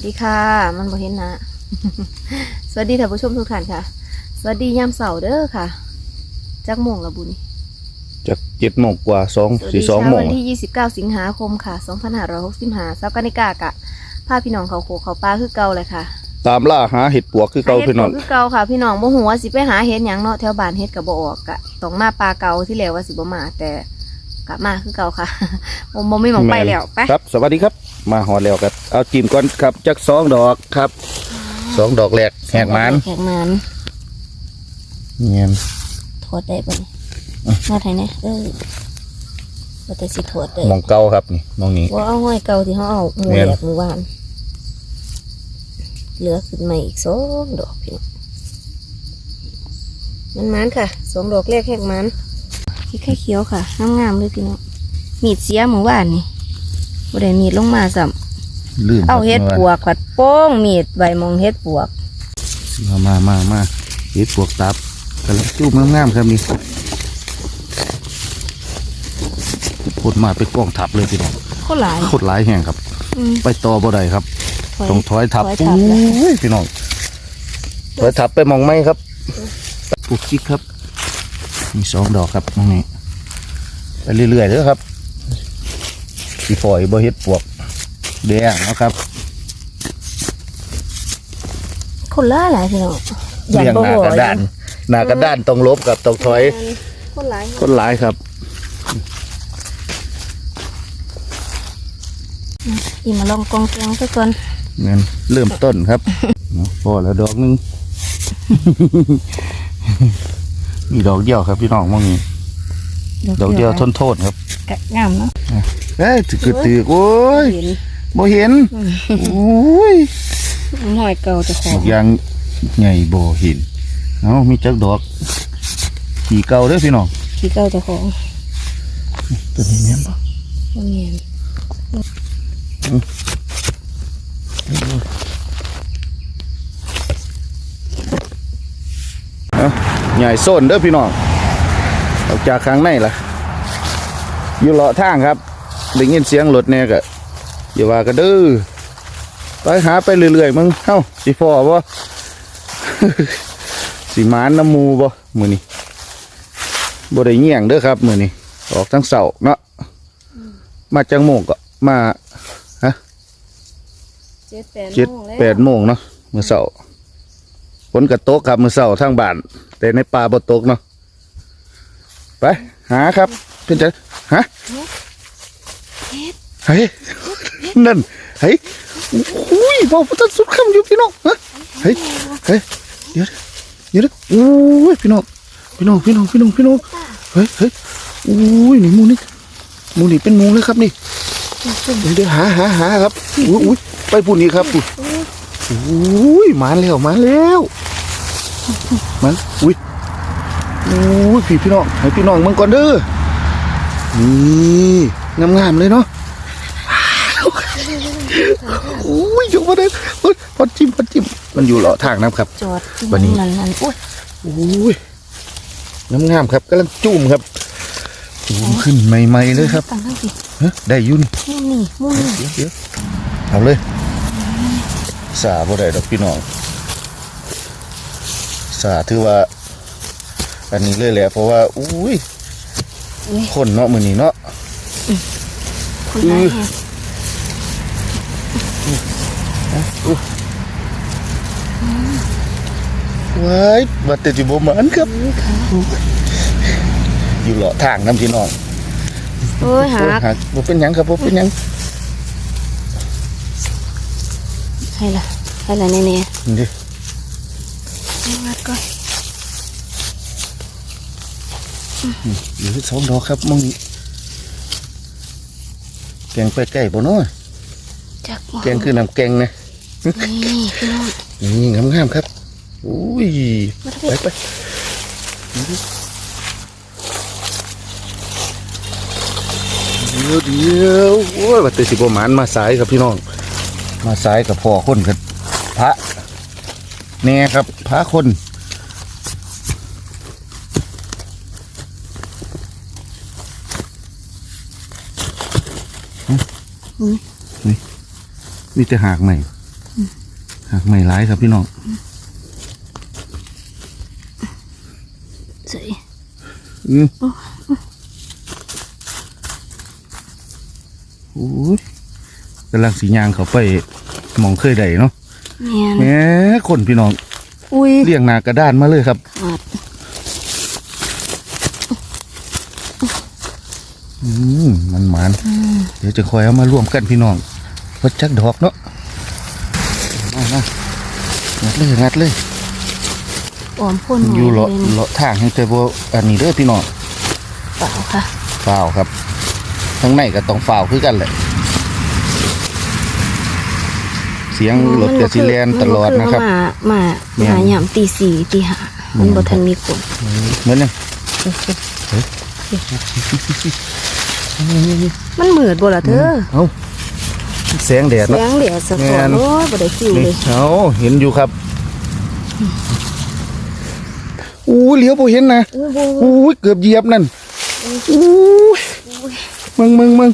วัสดีค่ะ มันบ่เห็นนะสวัสดีท่านผู้ชมทุกท่านค่ะ สวัสดียามเสาร์เด้อค่ะ จักโมงละบุญจากเจ็ดโมงกว่าสองสวัสสี่ดีสองเช้าโมงวันที่ 29 สิงหาคมค่ะ 2565สัปกานิกากะพาพี่น้องเขาโคเขาปลาคือเก่าเลยค่ะ ตามล่าหาเห็ดปวกคือเก่าหฮ็ดพี่น้องคือเก่าค่ะ พี่น้องบ่ฮู้ว่าสิไปหาเฮ็ดหยังเนาะแถวบ้านเฮ็ดก็บ่ออกกะต้องมาปลาเก่าที่แล้วว่าสิบ่มาแต่กะมาคือเก่าค่ะบ่บ่มีหมองไปแล้วไปครับ สวัสดีครับ มาหอดแล้วครับเอาจิ้มก่อนครับจากสองดอกครับสองดอกแรกแหกมันแหกมันเงียนถอดได้บ่นี่อะมาไทยเนี่ยเออบ่แต่สิถอดได้มองเก่าครับนี่มองนี้ว่าเอาห้อยเก่าที่เขาเอาหมูแม่นแหลกหมูหวานเหลือขึ้นมาอีกสองดอกพี่น้องมันมันค่ะสองดอกแรกแหกมันพี่ไข่เขียวค่ะงามๆเลยพี่น้องมีดเสียหมูหวานนี่ บ่ได้มีดลงมาสัมลืมเอาเฮ็ดปวกขัดโป้งมีดใบมองเฮ็ดปวก มามามามาเฮ็ดปวกตับกันแล้วจูบงามๆครับนี่พดมาเป็นกล้องทับเลยพี่น้องเขาหลายโคตรหลายแห่งครับ อืมไปต่อบ่ได้ครับต้องถอยทับถอยโอทับแล้ว้ยพี่น้องถอยทับไปมองไหมครับปลูกจิกครับ มีสองดอกครับมองนี้ไปเรื่อยๆเด้อครับ สีฝอยบ่เฮ็ดปวกแดงเนาะครับคนล่าหลายพี่น้องเรียงหน้ากระดานหน้ากระดานต้องลบกับต้องถอย คนหลายคนหลายครับอีมาลองกองแกงซะก่อนเงินเริ่มต้นครับเนาะพอแล้วดอกหนึงมีดอกเดียวครับพี่น้องมองนี้ดอกเดียวทนโทษครับกะงามเนาะ เอ้ยถือกระตือกโอ้ยเห็นบ่เห็นโอ้ยหอยเก่าเจะขอดงอกยางใหญ่บ่เห็นเอามีจักดอกขี่เก่าเด้อพี่น้องขี้เก่าเจะของตัวนี้เนี่ยบ่บ่เมียนเอาใหญ่โซนเด้อพี่น้องออกจากข้างในล่ะอยู่เลาะทางครับ ได้ยินเสียงรถแน่ก็อย่าว่ากันเด้อไปหาไปเรื่อยๆมึงเฮ้าสิพอบ่สิหมานน้ำหมูบ่มื้อนี้บ่ได้เงี่ยงเด้อครับ มื้อนี้ออกทั้งเสาร์เนาะมาจังโมงก็มาเจ็ดแปดเจ็ดโมงแล้วแปดโมงเนาะมื้อเสาร์ฝนกระตกครับมื้อเสาร์ทางบ้าน แต่ในป่าบ่ตกเนาะไป หาครับเป็นจังฮะ เฮ้ยนั่นเฮ้ยโอ้ยบอกว่าท่านสุดคำอยู่พี่น้องฮะเฮ้ยเฮ้ยเดี๋ยวเดี๋ยวเดี๋ยวโอ้ยพี่น้องพี่น้องพี่น้องพี่น้องพี่น้องเฮ้ยเฮ้ยโอ้ยนี่หมูนี่หมูนี่เป็นหมูเลยครับนี่เดี๋ยวเดี๋ยวหาหาหาครับอุ้ยอุ้ยไปปุ่นนี้ครับปุ่นอุ้ยมาแล้วมาแล้วมันอุ้ยโอ้ยพี่พี่น้องให้พี่น้องมึงก่อนเด้อนี่ งามๆเลยเนาะโอ้ยอยู่มาได้เฮ้ยพอจิ้มพอจิ้มมันอยู่เหลาะทางน้ำครับ จอดวันนี้นั่นนั่นอุ้ยโอ้ยงามๆครับกำลังจุ่มครับจุ่มขึ้นใหม่ๆเลยครับตั้งทั้งสิฮะได้อยุ่นมุมนี่มุมนี่เดี๋ยวเดี๋ยวเอาเลย สาบ่ได้ดอกพี่น้อง สาถือว่า อันนี้เลยแหละเพราะว่า อุ้ยคนเนาะมือนี้เนาะ คนร้ายแฮะว้ายบัดแต่จิบมันครับ อยู่เลาะทางน้ำพี่น้องโอ้ยหักบ่เป็นหยังครับบ่เป็นหยังให้ละให้ละแน่นี่ดิงัดก่อนเหลือสองดอกครับมองนี้ แกงไปใกล้บ่เนาะจักแกงคือน้ำแกงนะนี่พี่น้องนี่งามๆครับอุ้ยมาไปทำไมไปเดี๋ยวเดี๋ยวโอ้ยวัดเตสิบหมานมาสายครับพี่น้อง มาสายกับพ่อคนกันพระแน่ครับพระคน นี่มีแต่หากใหม่หักไม่ร้ายครับพี่น้องสวยอืมโอ้ยกำลังสียางเขาไปหมองเคยได้เนาะแม่นแหมคนพี่น้องอุ้ยเลี้ยงหนากระด้านมาเลยครับ ขาด อืมมันหมานเดี๋ยวจะคอยเอามาร่วมกันพี่น้องวัดจักดอกเนาะมามางัดเลยงัดเลยออมพ่นอยู่เลาะหน่เลาะทางให้แต่บ่อันนี้เด้อพี่น้องเปล่าค่ะฝ้าวครับทั้งในก็ต้องฝ้าวคือกันแหละเสียงรถกระสิแลนตลอดนะครับ มามาแม่นมาหยามตีสี่ตีห้ามันบ่ทันมีคนเหมือนยัง มันเหมือดบ่ล่ะเธอเอาแสงแดดแสเนาะงแดดสะแม่ท้อนนโอ้ยบ่ได้ฟิวนี่เลยเอาเห็นอยู่ครับอู้เลี้ยวบ่เห็นนะอู้บ่อู้ยเกือบเหยียบนั่นอู้ยมึงมึงมึง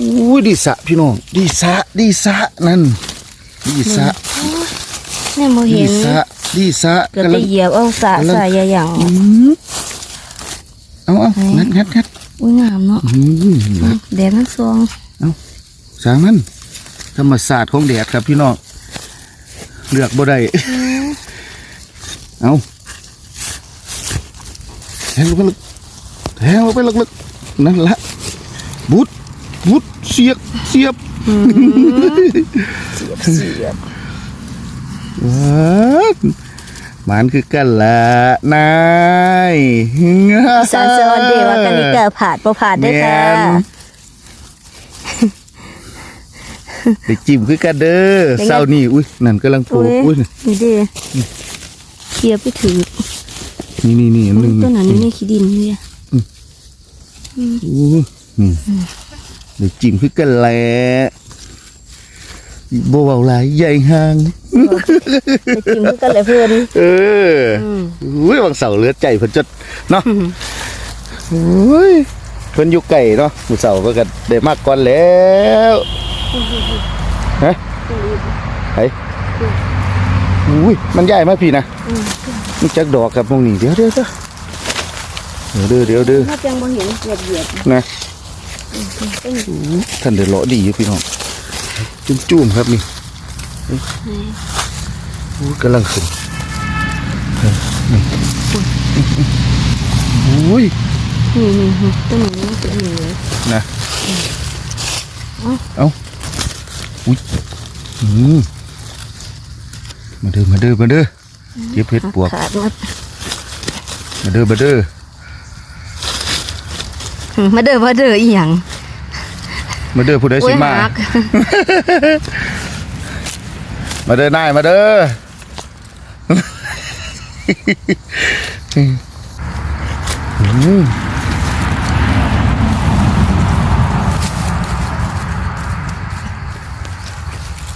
อู้ยดีสะพี่น้องดีสะดีสะนั่นดีสะแม่บ่ดีเห็นสะดีสะเกือบกำไปลังเหยียบเอาสะกำลังสายอย่างอืม เอาเอางัดงัดงัดอุ้ยงามเนาะอืมนะแดดมันซองสางมันธรรมศาสตร์ของแดดครับพี่น้องเลือกบ่ได้เอาแทงลงไปลึกแทงลงไปลึกๆนั่นละบุดบุดเสียบเสียบเสียบว้า หมันคือกันละนายสารสอนเดว่ากันนี่ก็ผ่านบ่ผ่านได้อค่ะแม่นไปจิ้มคือกันเด้อเศร้านี่อุ้ยนั่นกำลังปลูกอุ้ยนี่เด้เคลียร์ไปถือนี่นี่นี่อันหนึ่งต้นนั้นอยู่ในขี้ดินเลยอู้นี่ไปจิ้มคือกันแหละ บ่เว้าหลายใหญ่ห่างไปจิ้มคือกันเลยเพื่อนเอออืมอุ้ยบางเสาเลือดใจเพิ่นจดเนาะโอ้ยเพิ่นอยู่ไก่เนาะมื้อเสาเพิ่นก็ได้มากก่อนแล้วฮะไผอุ้ยมันใหญ่มากพี่นะมันจักดอกครับพวกนี้เดี๋ยวเดี๋ยวเดี๋ยวเดี๋ยวเด้อเดี๋ยวเด้อถ้าจังบ่เห็นเหยียบเหยียบนะอู้ท่านเดือดเลาะดีอยู่พี่น้อง จุ่มๆครับนี่อู้กำลังขึ้นอุ้ยนี่นี่นี่ต้นนี้มันจะมีเลยนะเอาอุ้ยอืมมาเด้อมาเด้อมาเด้อเก็บเห็ดปวกขาดมามาเด้อมาเด้อมาเด้อมาเด้ออีหยัง มาเด้อผู้ใดสิมาหักมาเด้อนายมาเด้ออืม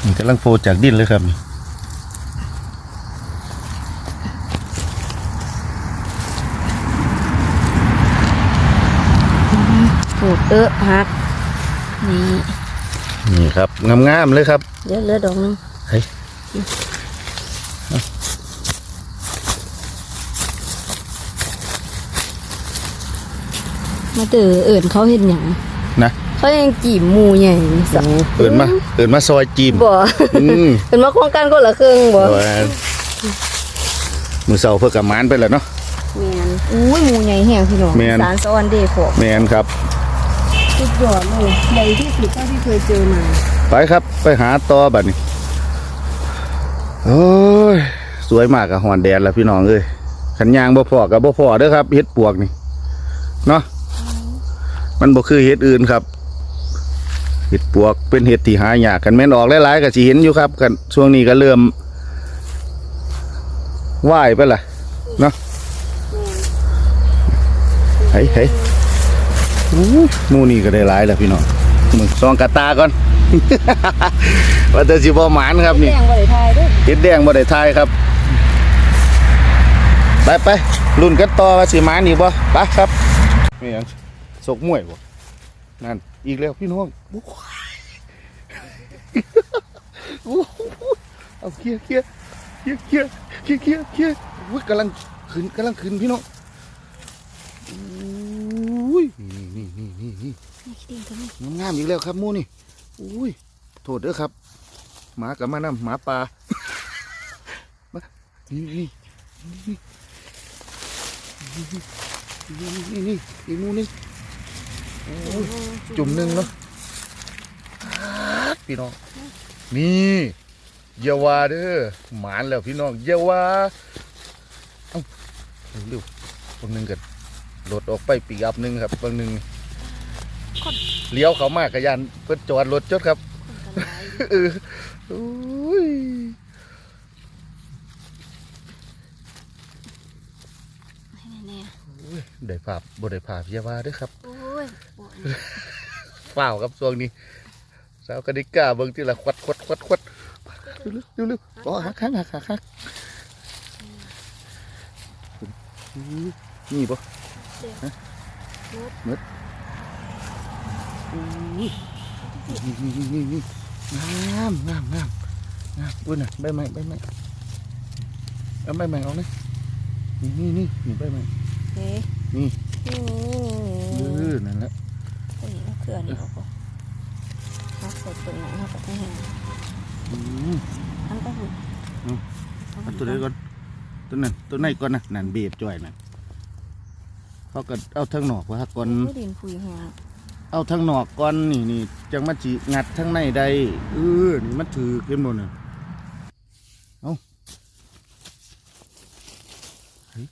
นี่กำลังโฟจากดินเลยครับนี่ปวดเออหัก นี่นี่ครับงามๆเลยครับเดี๋ยวเหลือดอกหนึงเฮ้ยมาเด้อเอิ่นเขาเห็นหยังนะเขายังจีบหมูใหญ่สักเอินมาเอินมาซอยจีมบ่อืมเป็นมาโครงการคนละครึ่งบ่เอาไว้มือเสาเพื่อกับมานไปแล้วเนาะแม่นอุ้ยหมูใหญ่แห้งพี่น้องแม่นสารสอนเดขอแมนครับ สุดยอดเลยใหญ่ที่สุดเท่าที่เคยเจอมา ไปครับไปหาต่อบัดนี้โอ้ยสวยมากกับหอนแดดแล้วพี่น้องเอ้ยขันยางบ่พอกับบ่พอเด้อครับเฮ็ดปวกนี่เนาะมันบ่คือเฮ็ดอื่นครับเฮ็ดปวกเป็นเฮ็ดที่หายากกันแม่นออกหลายๆก็สิเห็นอยู่ครับกันช่วงนี้ก็เริ่มว่ายไปล่ะเนาะเฮ้ยเฮ้ยอู้ยห มูนี่ก็ได้หลายแล้วพี่น้องมึงซองกระตาก่อน ว่าแต่สิบ่หมานครับนี่แดงบ่ได้ทายเด้อเห็ดแดงบ่ได้ทายครับ ไปไปรุ่นกันต่อว่าสิหมานี่บ่ไปครับนี่หยังสกมวยบ่นั่นอีกแล้วพี่น้องโอ้ยโอ้โหเอาเคลียร์เคลียร์เคลียร์เคลียร์เคลียร์เคลียร์เคลียร์อุ้ยกำลังขึ้นกำลังขึ้นพี่น้องอุ้ ยนี่นี่นี่นี่นี่นี่คิดเองก็ไม่งามๆอีกแล้วครับหมูนี่อุ้ยโทษเด้อครับ หมากับมานำหมาป่ามานี่นี่นี่นี่นี่นี่อีกหมูนึงโอ้ยจุ่มหนึ่งเนาะพี่น้องนี่อยาวาเด้อหมานแล้วพี่น้องอยาวาเอ้าเร็วๆบางหนึงกันโหลดออกไปปีกอัพหนึ่งครับบางหนึ่งเลี้ยวเขามากกระยันเพิ่นจอดรถจดครับคนกันหลายเอออุ้ยให้แน่อุ้ยได้ภาพบ่ได้ภาพอยาวาเด้อครับๆโอ้ยปวดเปล่าครับช่วงนี้สาวกนิกาเบิ่งที่ละควัดควัดควัดควัดเร็วเร็วเร็วๆอ๋อหักหักหักหักหักนี่ปะรถนี่นี่นี่นี่นี่งามงามงามงามอุ้ยน่ะใบไม้ใบไม้เอาใบไม้ออกเลยนี่นี่นี่นี่ใบไม้เฮ้ยนี่นี่เออนั่นแหละตัวนี้ก็คืออันนี้เอาก็พักใส่ตัวไหนเขาก็ไม่เห็นอืมอันก็หุ่นเอาตัวนี้ก่อนตัวนั้นตัวไหนก่อนนะนั่นเบียบจ่อยนั่น เขาก็เอาทั้งหนอกว่าก่อนไม่ดินปุยแห้งเอาทั้งนอกก่อนนี่นี่จังมาจีงัดทั้งในได้เออนี่มันถือขึ้นหมดเลยเอาเฮ้ย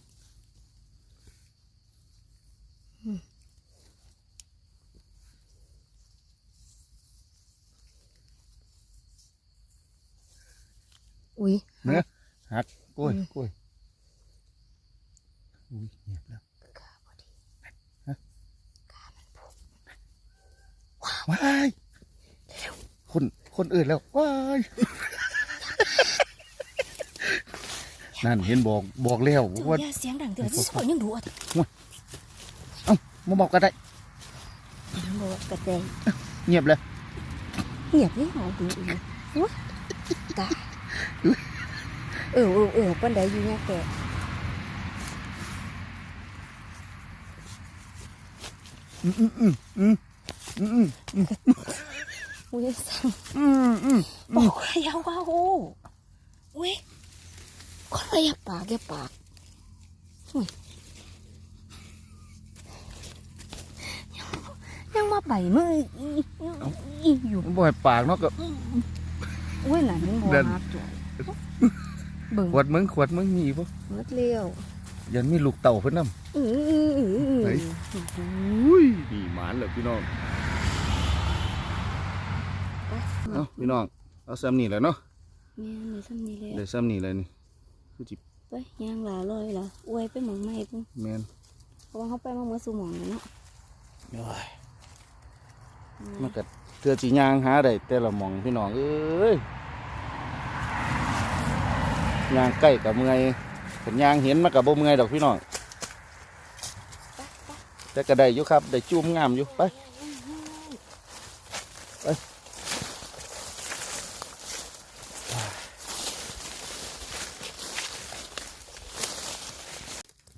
อุ้ยเนื้อหักกล้วยอืมกล้วยอุ้ยเงียบแล้ว กาพอดี ว้ายคนคนอื่นแล้วว้ายนั่นเห็นบอกบอกแล้วว่าอย่าเสียงดังเดี๋ยวจะสอยยังดูอะมาบอกก็ได้ยังบอกว่ากระเตงเงียบเลยเงียบนี่หอดูอีกวะตายเออเออเออปันใดอยู่เนี่ยแกอืมอืมอืม อืมอืมอืมอุ้ยสั่งอืมอืมบอกว่าอยาว่าโอ้อุ้ยคนละอย่าปากอย่าปากอุ้ยยังมาใบมืออียังอีอยู่มันบ่อยปากเนาะก็อุ้ยหลานยังบอเดินหักจ้ะเบิ่งขวดมึงขวดมึงมีปะหมดเลี้ยวยันมีลูกเต่าเพิ่นนำอืออืออืออือไหนอุ้ยนี่หมานเลยพี่น้อง เอาพี่น้องเอาซ้ำนี่แหละเนาะแม่ในซ้ำนี้เลยได้ซ้ำนี่เลยนี่คือจิไปย่างหลาลอยล่ะอวยไปหมองไม่พุ่งแมนเพราะว่าเขาไปมาเมื่อสู่หมองเลยเนาะโอ้ยมันก็เทือจียางหาได้แต่ละหมองพี่น้องเอ้ยยางใกล้กับเมื่อยเป็นยางเห็นมันกับบ่เมื่อยดอกพี่น้องแต่ก็ได้อยู่ครับได้จุ่มงามอยู่ไปไป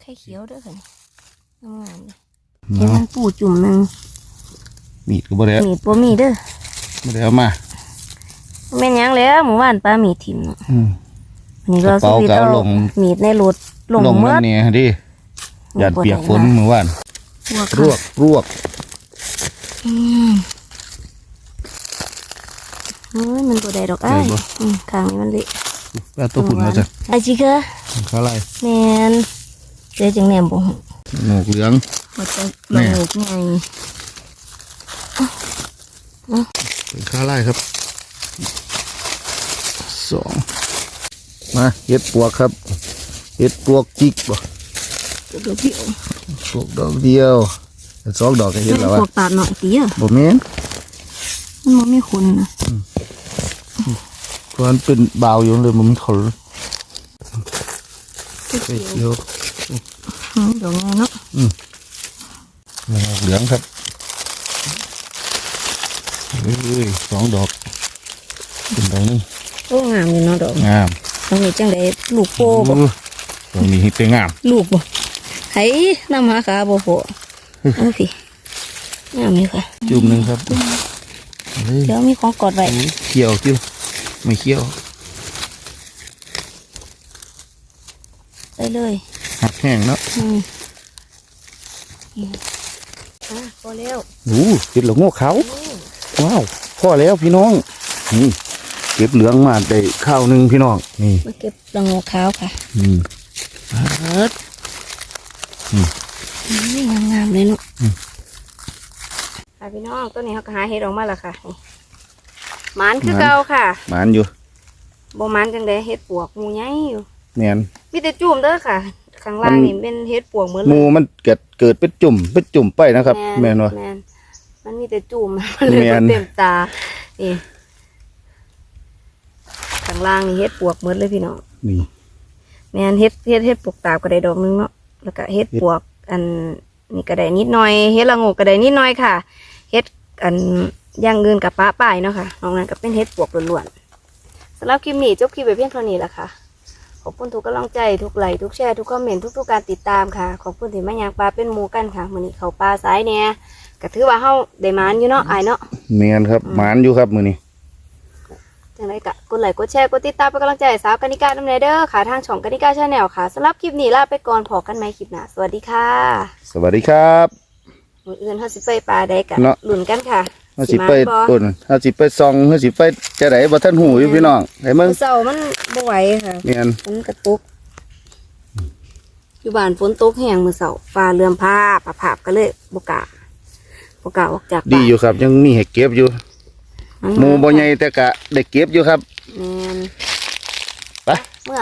ไข่เขียวเด้วยค่ะนี่งามเลยเห็นมันปูจุ่มหนึงมีดก็บ่ได้มีดบ่มีเด้อบ่ได้เอามาแม่นหยังแล้วหมู่บ้านป้ามีถิ่มเนาะอืมวันนี้เรากระเป๋าสวิตก็เอาเอาลงมีดในรถลงลงเมื่นั่อนนี่ฮะดิยานเปียกฝนเมื่อวานรรววกกรวกอืมเฮ้ยมันบ่ได้ดอกอ้ายอืมข้างนี้มันเละแล้วตัวผุนมาจ้ะไอ้จิกะเขาอะไรแม่นเจ๊จังแหนมบ่ฮู้หนกเหลืองว่าจะแม่ลงหูไงเป็นข้าไล่ครับสองมาเห็ดปวกครับเห็ดปวกจิกบ่ตัวเดียวปวกดอกเดียวสองดอกก็เห็นแล้วพวะวกตาดหน่อยเตี้ยบ่แม่นมันบ่มีคุณนะเพราะมันเป็นบาวอยู่เลยมันมีขนเขียวเดี๋ยวอืมดอกไงเนาะหนกเหลืองครับเอ้ยสองดอกเป็นดอกนึงอ้งามอยู่เนาะดอกงามตรงนี้จังไดลูกโปบ่อู้ตรงนี้เฮ็ดแต่งาม ลูกบ่ไห้นำหาขาบ่พอเอาสิงามอยู่ค่ะจุ่มหนึงครับเฮ้ยเดี๋ยวมีของกอดไว้เขี้ยวจิ้วไม่เขี้ยวได้เลย หักแห้งเนาะอืมอะพอแล้วอู้เห็ดหลงโง่เขาว้าวพ่อแล้วพี่น้อง นี่ เก็บเหลืองมาได้ข้าวหนึงพี่น้อง นี่มาเก็บละโงกขาวค่ะ อืมเอิดอืมนี่งามๆเลยเนาะอืมค่ะพี่น้องตัวนี้เขาก็หาเห็ดออกมาแล้วค่ะนี่หมันคือเก่าค่ะหมานอยู่บ่หมันจังไดเห็ดปวกหมูใหญ่อยู่แม่นมีแต่จุ่มเด้อค่ะ ข้างล่างนี่เป็นเห็ดปวกเหมือนหเลมูยมันเกิดเกิดเป็นจุ่มเป็นจุ่มไปนะครับ แม่นวะแม่นมันมีแต่จุ่มมันเลยแม่บ่น เต็มตานี่ข้างล่างนี่เห็ดปวกเหมือนเลยพี่น้องนี่ แม่นเฮ็ดเฮ็ดเฮ็ดปลูกตาบก็ได้ดอกหนึงเนาะแล้วก็เฮ็ดเฮ็ดปวก อันนี่ก็ได้นิดหน่อยเฮ็ดละโงกก็ได้นิดหน่อยค่ะเฮ็ดอันอย่างอื่นกับป้าป้ายเนาะค่ะนอกนั้นก็เป็นเฮ็ดปวกล้วนๆสำหรับคลิปนี้จบคลิปไปเพียงเท่านี้แหละค่ะ ขอบคุณทุกกำลังใจทุกไลค์ทุกแชร์ทุกคอมเมนต์ทุกๆการติดตามค่ะ ขอบคุณที่มาย่างปลาเป็นหมู่กันค่ะมื้อนี้เขาปลาสายแหน่ก็ถือว่าเฮาได้หมานอยู่เนาะอายเนาะแม่นครับหมานอยู่ครับมื้อนี้จังไรกะกดไลค์กดแชร์กดติดตามเป็นกำลังใจให้สาวกนิกาดำเนินเด้อค่ะทางช่องกนิกาชาแนลค่ะสำหรับคลิปนี้ลาไปก่อนพอกันไหมคลิปหน้าสวัสดีค่ะสวัสดีครับ มืออื่นเขาสิไปปลาได้กันเนาะหลุนกันค่ะ เฮาสิไปมาบ่ต้นเฮาสิไปส่องเฮาสิไปจะไดบ่ทันหูอยู่พี่น้องให้มึงมื้อเช้ามันบ่ไหวค่ะแม่นฝนกระตุกอยู่บ้านฝนตกแห้งมื้อเช้าฟ้าเรื่อมผ้าปะผาบก็เลยบ่กล้าบ่กล้าออกจากบ้านดีอยู่ครับ ยังมีให้เก็บอยู่มันหมูบ่ใหญ่แต่กะได้เก็บอยู่ครับแม่นไปเมื่อ